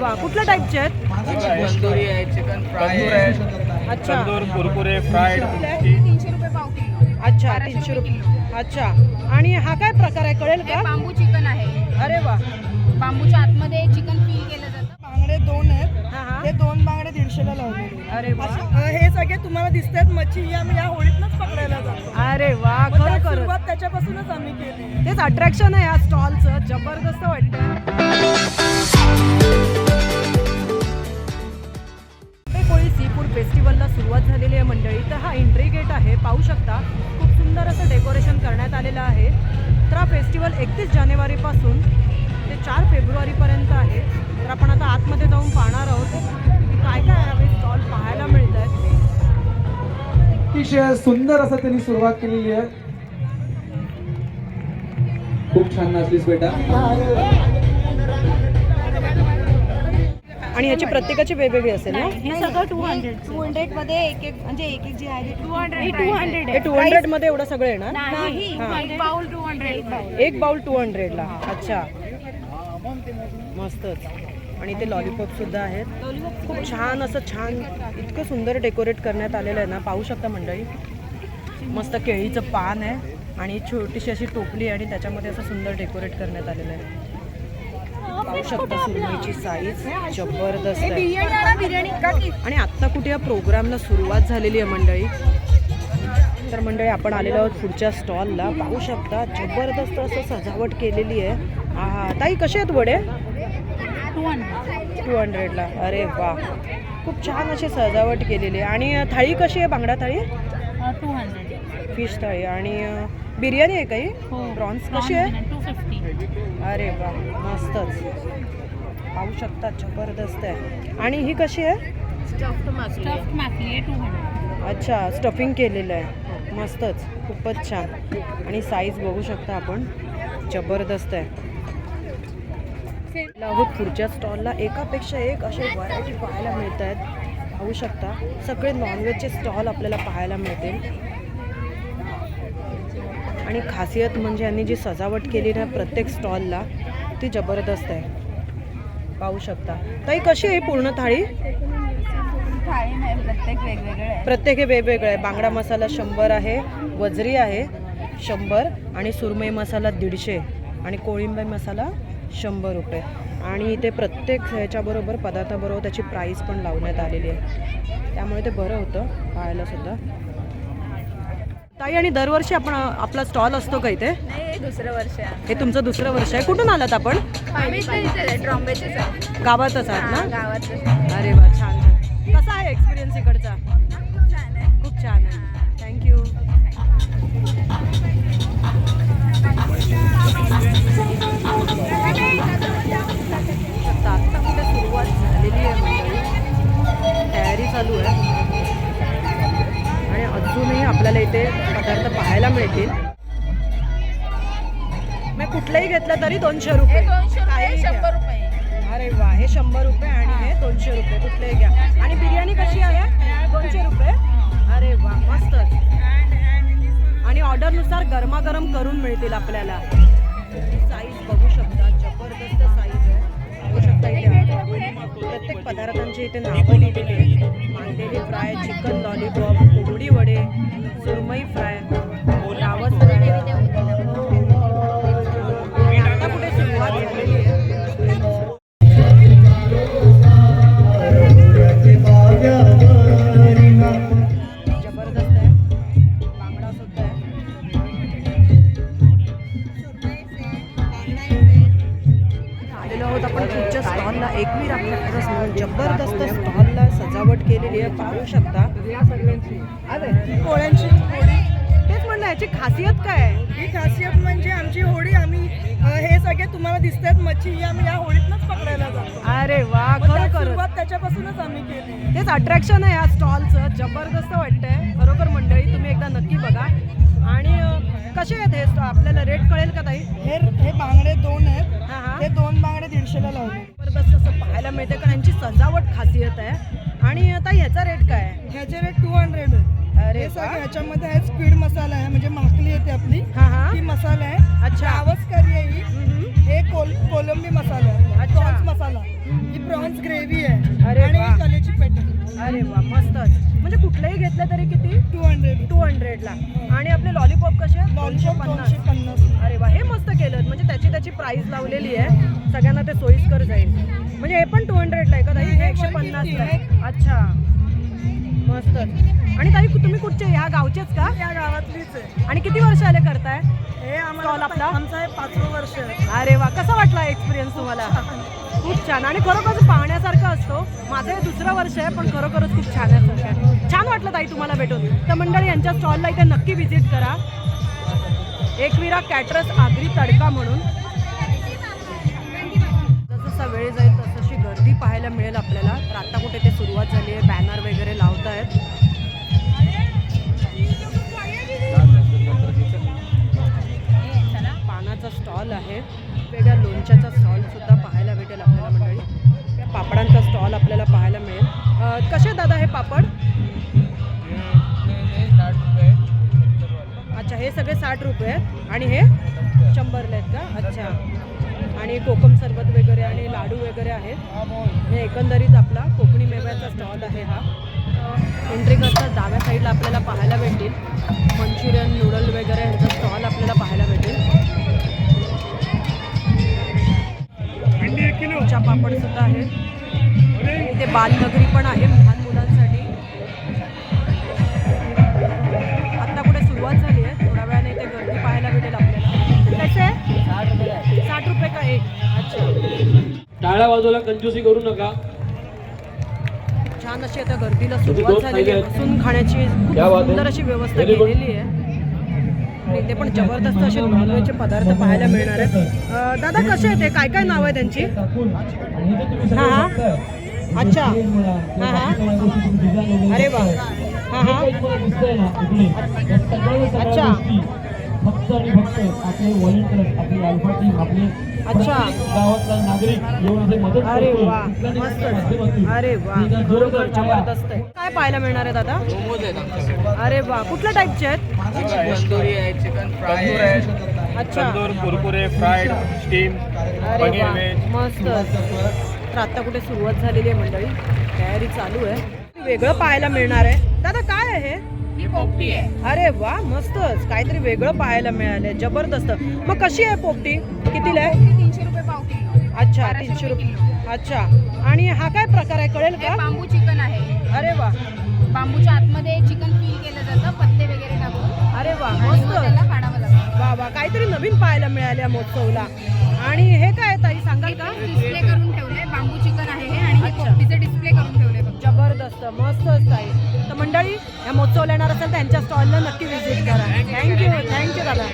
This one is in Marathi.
वा कुठल्या टाईपचे आहेत? तंदुरी आहे चिकन फ्राय आहे. अच्छा. तंदूर कुरकुरे फ्राईड तीनशे रुपये पाव किलो. अच्छा तीनशे रुपये अच्छा. आणि हा काय प्रकार आहे कळेल हे का? बांबू चिकन आहे. अरे वा. बांबूच्या आतमध्ये चिकन फील केलं जातं. बांगडे दोन आहेत. हा हा. हे दोन बांगडे दीडशेला लावलेले अरे वा. अ, हे सगळे तुम्हाला दिसतात मच्छी ही आम्ही या होळीतनंच पकडायला जातो. अरे वा खरं सुरुवात त्याच्यापासूनच आम्ही केली. तेच अट्रॅक्शन आहे या स्टॉलचं जबरदस्त वाटतं. अतिशय सुंदर असं त्यांनी सुरुवात केलेली आहे. खूप छान नाचलीस बेटा. आणि याची प्रत्येकाची वेगवेगळी असेल ना? हे सगळं टू हंड्रेड टू हंड्रेडमध्ये एक एक म्हणजे एक एक जी आहे टू हंड्रेड टू हंड्रेड हे टू हंड्रेडमध्ये एवढं सगळं येणार नाही. हा. एक बाउल टू हंड्रेड एक बाउल टू हंड्रेडला अच्छा. मस्तच. आणि ते लॉलीपॉप सुद्धा आहेत. खूप छान असं छान इतकं सुंदर डेकोरेट करण्यात आलेलं आहे ना. पाहू शकता मंडळी. मस्त केळीचं पान आहे आणि छोटीशी अशी टोपली आणि त्याच्यामध्ये असं सुंदर डेकोरेट करण्यात आलेलं आहे. पाहू शकता सुरमईची साईज जबरदस्त आहे. आणि आत्ता कुठे या प्रोग्रामला सुरुवात झालेली आहे मंडळी? तर मंडळी आपण आलेलो आहोत पुढच्या स्टॉलला पाहू शकता जबरदस्त असं सजावट केलेली आहे. हा ताई कसे आहेत वडे? टू हंड्रेड टू हंड्रेडला. अरे वा. खूप छान अशी सजावट केलेली. आहे आणि थाळी कशी आहे बांगडा थाळी? Two hundred. फिश थाळी. आणि बिर्याणी आहे काही? हो. प्रॉन्स कशी आहे? टू फिफ्टी अरे वा. मस्तच. पाहू शकता जबरदस्त आहे. आणि ही कशी आहे? अच्छा स्टफिंग केलेलं आहे. मस्तच. खूपच छान. आणि साईज बघू शकता आपण. जबरदस्त आहे. आहोत. पुढच्या स्टॉलला एकापेक्षा एक असे व्हरायटी पाहायला मिळत आहेत पाहू शकता सगळे नॉनव्हेजचे स्टॉल आपल्याला पाहायला मिळतील. आणि खासियत म्हणजे यांनी जी सजावट केली ना प्रत्येक स्टॉलला ती जबरदस्त आहे. पाहू शकता. ताई कशी आहे पूर्ण थाळी? प्रत्येक वेगवेगळे आहे प्रत्येक हे वेगवेगळं आहे बांगडा मसाला शंभर आहे वजरी आहे शंभर आणि सुरमई मसाला दीडशे आणि कोळिंबी मसाला शंभर रुपये. आणि इथे प्रत्येक ह्याच्याबरोबर पदार्थाबरोबर त्याची प्राईस पण लावण्यात आलेली आहे. त्यामुळे ते बरं होतं पाहायला सुद्धा. ताई आणि दरवर्षी आपण आपला स्टॉल असतो का इथे? दुसरं वर्ष हे तुमचं दुसरं वर्ष आहे. कुठून आलात आपण? गावातच आहात ना? गावात अरे वा छान छान. कसा आहे एक्सपिरियन्स इकडचा? खूप छान आहे. थँक्यू चालू आहे. आणि अजूनही आपल्याला इथे पदार्थ पाहायला मिळतील. मग कुठलंही घेतलं तरी दोनशे रुपये. अरे वा हे शंभर रुपये आणि हे दोनशे रुपये कुठलेही घ्या. आणि बिर्याणी कशी आहे? दोनशे रुपये. अरे वा मस्तच आणि ऑर्डरनुसार गरमागरम करून मिळतील आपल्याला. साईज बघू शकता जबरदस्त साईज इथे प्रत्येक पदार्थांची इथे नावं लिहिलेली आहेत. मांदेली फ्राय चिकन लॉलीपॉप कोंबडी वडे सुरमई फ्राय स्टॉलला एकवीर आपल्या म्हणून जबरदस्त स्टॉलला सजावट केलेली आहे. पाहू शकता. पोळ्यांची होळी. तेच म्हणलं याची खासियत काय? आहे ही खासियत म्हणजे आमची होळी आम्ही हे सगळे तुम्हाला दिसतात मच्छी ही आम्ही या होळीतनंच पकडायला जातो. अरे वा खरं त्यात खरं. सुरुवात त्याच्यापासूनच आम्ही केली. तेच अट्रॅक्शन आहे या स्टॉलचं जबरदस्त वाटतंय. खरोखर मंडळी तुम्ही एकदा नक्की बघा. आणि कसे आहेत हे आपल्याला रेट कळेल का ताई? हे हे बांगडे दोन आहेत. बघायला मिळते कारण यांची सजावट खासियत आहे. आणि आता ह्याचा रेट काय आहे? ह्याचे रेट टू हंड्रेड अरे सर ह्याच्यामध्ये आहे स्पीड मसाला आहे म्हणजे माकली येते आपली. ही मसाला आहे. अच्छा. आवाज करी आहे ही. हे कोल कोलंबी मसाला आहे. अच्छा. प्रॉन्स मसाला ही प्रॉन्स ग्रेव्ही आहे. अरे आणि कलेची पेटी. अरे वा मस्तच म्हणजे कुठलंही घेतलं तरी किती? टू हंड्रेड टू हंड्रेडला आणि आपले लॉलीपॉप कसे? दोनशे दोनशे पन्नास. अरे वा हे मस्त केलं म्हणजे त्याची त्याची प्राइस लावलेली आहे. सगळ्यांना ते सोयीस्कर जाईल. म्हणजे हे पण टू हंड्रेडला आहे. का ताई हे एकशे पन्नासला आहे. अच्छा. मस्त. आणि ताई तुम्ही कुठचे? ह्या गावचेच का? या गावातलीच आहे. आणि किती वर्ष आले करताय? हे आम्हाला आपला? आमचं हे पाचवं वर्ष आहे. अरे वा. कसा वाटला एक्सपिरियन्स तुम्हाला? खूप छान. आणि खरोखरच पाहण्यासारखं असतो. माझं हे दुसरं वर्ष आहे पण खरोखरच खूप छान आहे. छान वाटलं ताई तुम्हाला भेटून. तर मंडळी यांच्या स्टॉलला इथे नक्की व्हिजिट करा. एकविरा कॅटरस आगरी तडका म्हणून. जसा वेळ जाईल तसशी गर्दी पाहायला मिळेल आपल्याला. तर आता कुठे ते सुरुवात झाली आहे. बॅनर वगैरे लावत आहेत हे सगळे साठ रुपये आहेत. आणि हे शंभरला आहेत का? अच्छा. आणि कोकम सरबत वगैरे आणि लाडू वगैरे आहेत. हे एकंदरीत आपला कोकणी मेव्याचा स्टॉल आहे हा. एंट्री करता डाव्या साईडला आपल्याला पाहायला भेटेल मंचुरियन नूडल वगैरे यांचा स्टॉल आपल्याला पाहायला भेटेल पापड सुद्धा आहे इथे बालनगरी पण आहे. डाळ्या बाजूला कंजूसी करू नका. छान अशी आता गर्दीला सुरुवात दोन झालेली आहे. बसून खाण्याची. सुंदर अशी व्यवस्था. केलेली आहे. आणि इथे पण जबरदस्त असे नॉनव्हेजचे पदार्थ पाहायला मिळणार आहेत. दादा कसे आहेत ते? काय काय नाव आहे त्यांची? हा हा. अच्छा. हा हा. अरे वा. हा हा. अच्छा. फक्त आणि फक्त आपले व्हॉलेंटियर आपली अल्फा टीम आपले अच्छा. गावातला नागरिक येऊन इथे मदत अरे. वा. कुठल्या ना मस्त. कुठल्या माध्यमातून. अरे वा. ते एका बरोबर जोरदार टाळ्या. जबरदस्त आहे. काय पाहायला मिळणार आहे दादा? मोमोज आहेत आमच्याकडे. अरे वा. कुठल्या टाईपचे आहेत? तंदुरी आहे चिकन फ्राय तंदूर आहे. आहे अच्छा. तंदूर कुरकुरे फ्राईड स्टीम अरे पनीर वा. व्हेज मस्त. तर आता कुठे सुरुवात झालेली आहे मंडळी? तयारी चालू आहे. वेगळं पाहायला मिळणार आहे. दादा काय आहे ही? पोपटी आहे. अरे वा मस्तच. काहीतरी वेगळं पाहायला मिळालंय. जबरदस्त. मग कशी आहे पोपटी? कितीला आहे? तीनशे रुपये पाव किलो. अच्छा तीनशे रुपये अच्छा. आणि हा काय प्रकार आहे? कळेल हे का? बांबू चिकन आहे. अरे वा. बांबूच्या आतमध्ये चिकन फील केलं जातं पत्ते वगैरे टाकून. अरे वा आणि मग त्याला मस्त काढावं लागतं वा वा. काहीतरी नवीन पाहायला मिळाल्या महोत्सवला. आणि हे काय ताई? सांगाल का? डिस्प्ले करून ठेवलंय. बांबू चिकन आहे हे आणि हे अच्छा. पोपटीचे डिस्प्ले करून ठेवले जबरदस्त मस्त आहे तर मंडळी ह्या महोत्सवला येणार असेल तर त्यांच्या स्टॉलला नक्की व्हिजिट करा. थँक्यू थँक्यू दादा.